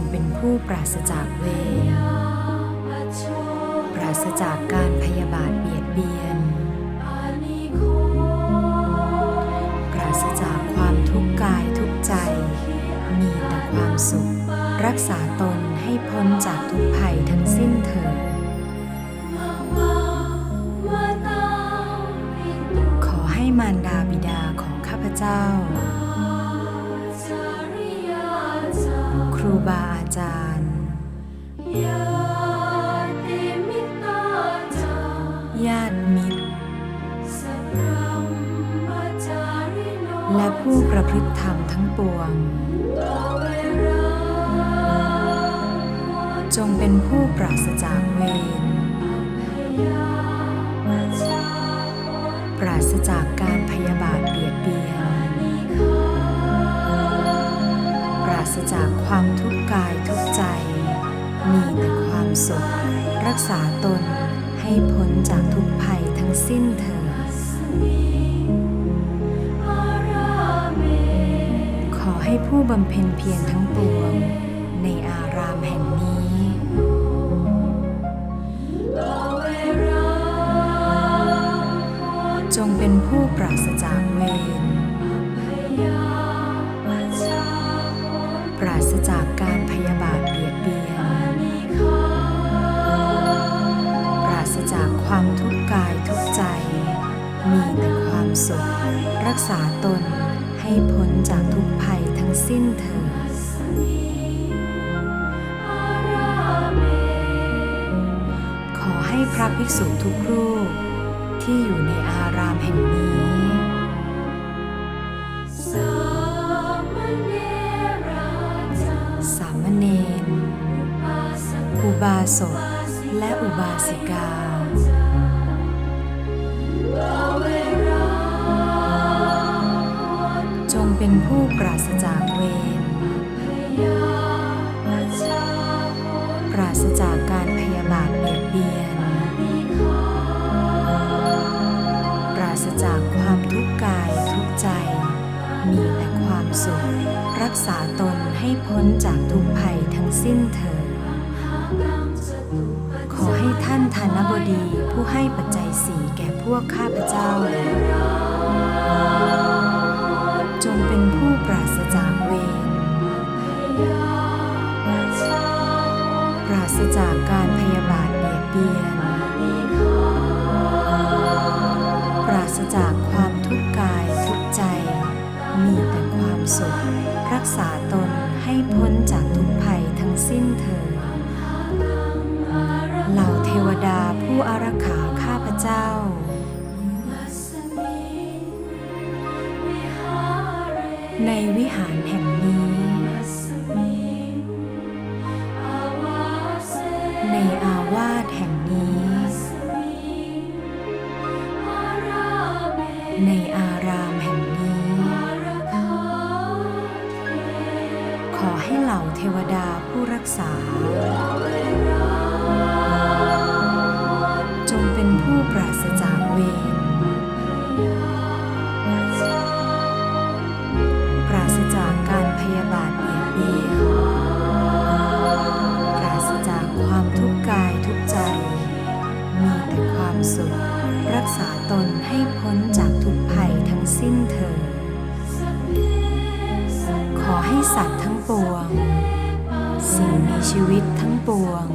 งเป็นผู้ปราศจากเวรปราศจากการพยาบาทเบียดเบียน ปราศจากความทุกข์กายทุกใจ มีแต่ความสุข รักษาตนให้พ้นจากทุกภัยทั้งสิ้นเถิดขอให้มารดาบิดาของข้าพเจ้า ครูบาอาจารย์ ญาติมิตรและผู้ประพฤติธรรมทั้งปวง จงเป็นผู้ปราศจากเวร สุข รักษาตนให้พ้นจากทุกภัยทั้งสิ้นเถิดขอให้ผู้บำเพ็ญเพียรทั้งปวง ในอารามแห่งนี้ จงเป็นผู้ปราศจากเวรปราศจากการ ษาตนให้พ้นจากทุกภัยทั้งสิ้นเถิดขอให้พระภิกษุทุกรูป ที่อยู่ในอารามแห่งนี้ สามเณรอุบาสกและอุบาสิกา ผู้ปราศจากเวรปราศจากการพยาบาทเบียดเบียน ปราศจากความทุกข์กายทุกใจ มีแต่ความสุข รักษาตนให้พ้นจากทุกภัยทั้งสิ้นเถิดขอให้ท่านธนบดีผู้ให้ปัจจัยสีแก่พวกข้าพเจ้า จงเป็นผู้ปราศจากเวรปราศจากการพยาบาทเบียดเบียน ปราศจากความทุกข์กายทุกใจ มีแต่ความสุข รักษาตนให้พ้นจากทุกภัยทั้งสิ้นเถิดเหล่าเทวดาผู้อารักขาข้าพเจ้า ในวิหารแห่งนี้ ในอาวาสแห่งนี้ ในอารามแห่งนี้ ขอให้เหล่าเทวดาผู้รักษา กษาตนให้พ้นจากทุกภัยทั้งสิ้นเถิดขอให้สัตว์ทั้งปวง สิ่งมีชีวิตทั้งปวง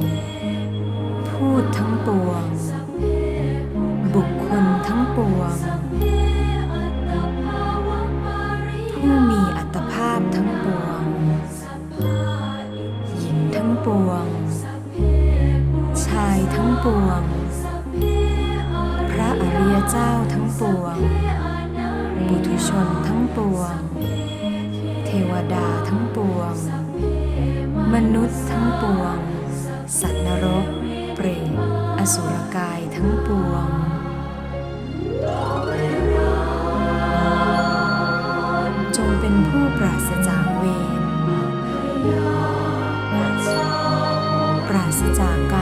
พูดทั้งปวง บุคคลทั้งปวง ผู้มีอัตภาพทั้งปวง หญิงทั้งปวง ชายทั้งปวง เจ้าทั้งปวง ปุถุชนทั้งปวง เทวดาทั้งปวง มนุษย์ทั้งปวง สัตว์นรก เปรตอสุรกายทั้งปวงจงเป็นผู้ปราศจากเวรปราศจากการ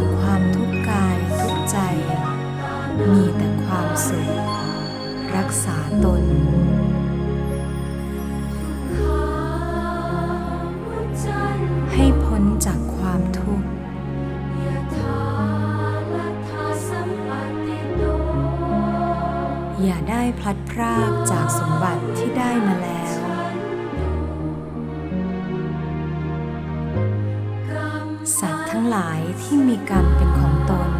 จากความทุกข์กายทุกใจ มีแต่ความสุข รักษาตนให้พ้นจากความทุกข์อย่าได้พลัดพรากจากสมบัติที่ได้มาแล้วายที่มีกรรมเป็นของตน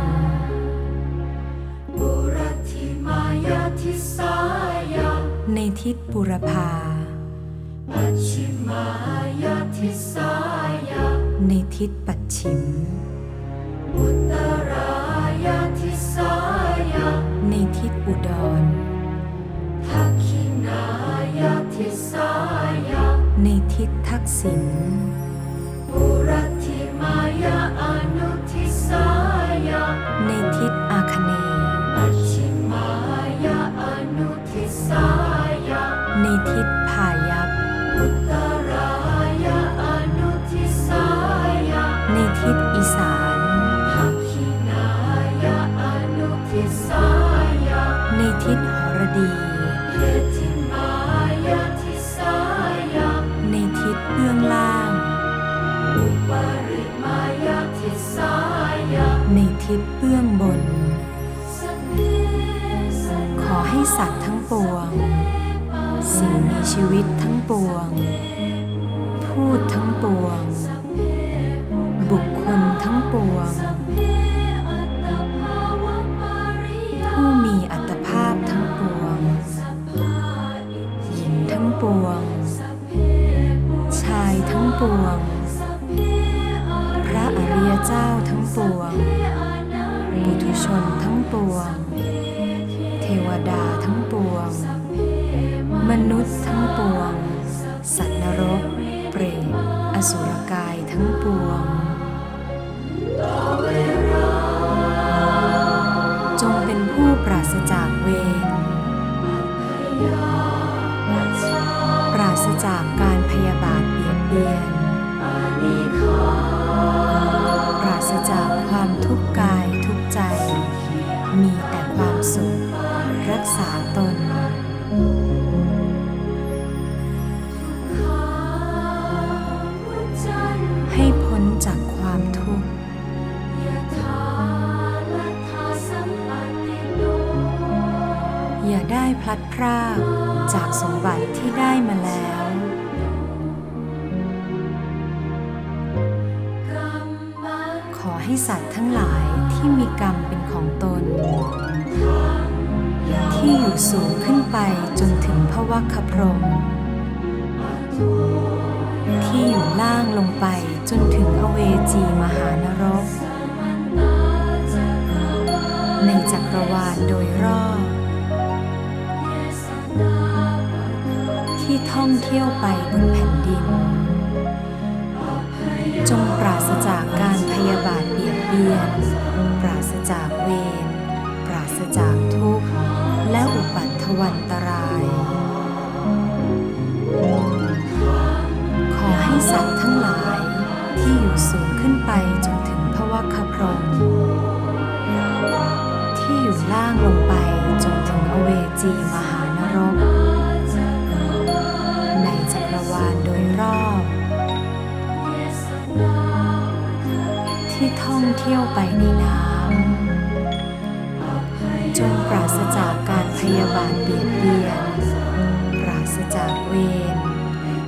ปุรธิมายาทิสายาในทิศบุรพาปัจฉิมายาทิสายาในทิศปัจฉิม อุตรายาทิสายาในทิศอุดรทักขินายาทิสายาในทิศทักษิณ ในทิศเบื้องบน ขอให้สัตว์ทั้งปวง สิ่งมีชีวิตทั้งปวง พูดทั้งปวง บุคคลทั้งปวง ปวง เทวดาทั้งปวง มนุษย์ทั้งปวง สัตว์นรก เปรตอสุรกายทั้งปวง จงเป็นผู้ปราศจากเวรปราศจากการพยาบาทเบียดเบียนปราศจากความทุกข์กายทุกใจ มีแต่ความสุข รักษาตน ให้พ้นจากความทุกข์อย่าได้พลัดพรากจากสมบัติที่ได้มาแล้ว ขอให้สัตว์ทั้งหลาย ที่มีกรรมเป็นของตน ที่อยู่สูงขึ้นไปจนถึงพระวัคคพรม ที่อยู่ล่างลงไปจนถึงอเวจีมหานรก ในจักรวาลโดยรอบที่ท่องเที่ยวไปบนแผ่นดิน จงปราศจากการพยาบาทเบียดเบียน ปราศจากเวร ปราศจากทุกข์ และอุปัตถวันตราย ขอให้สัตว์ทั้งหลายที่อยู่สูงขึ้นไปจนถึงพระวัคคพรหมที่อยู่ล่างลงไปจนถึงอเวจีมหานรก เที่ยวไปในน้ำจงปราศจากการพยาบาทเบียดเบียน ปราศจากเวร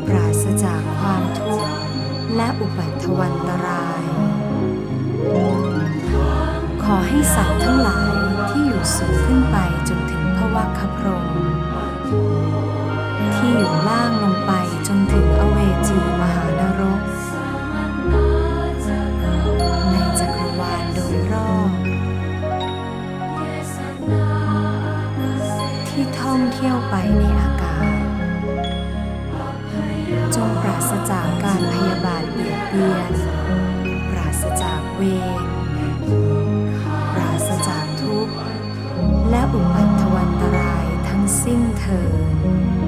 ปราศจากความทุกข์และอุปัตถวันตราย ขอให้สัตว์ทั้งหลายที่อยู่สูงขึ้นไปจนถึงพระวัคคพรม เวรปราศจากทุกข์ และอุปัตถวันตรายทั้งสิ้นเถิด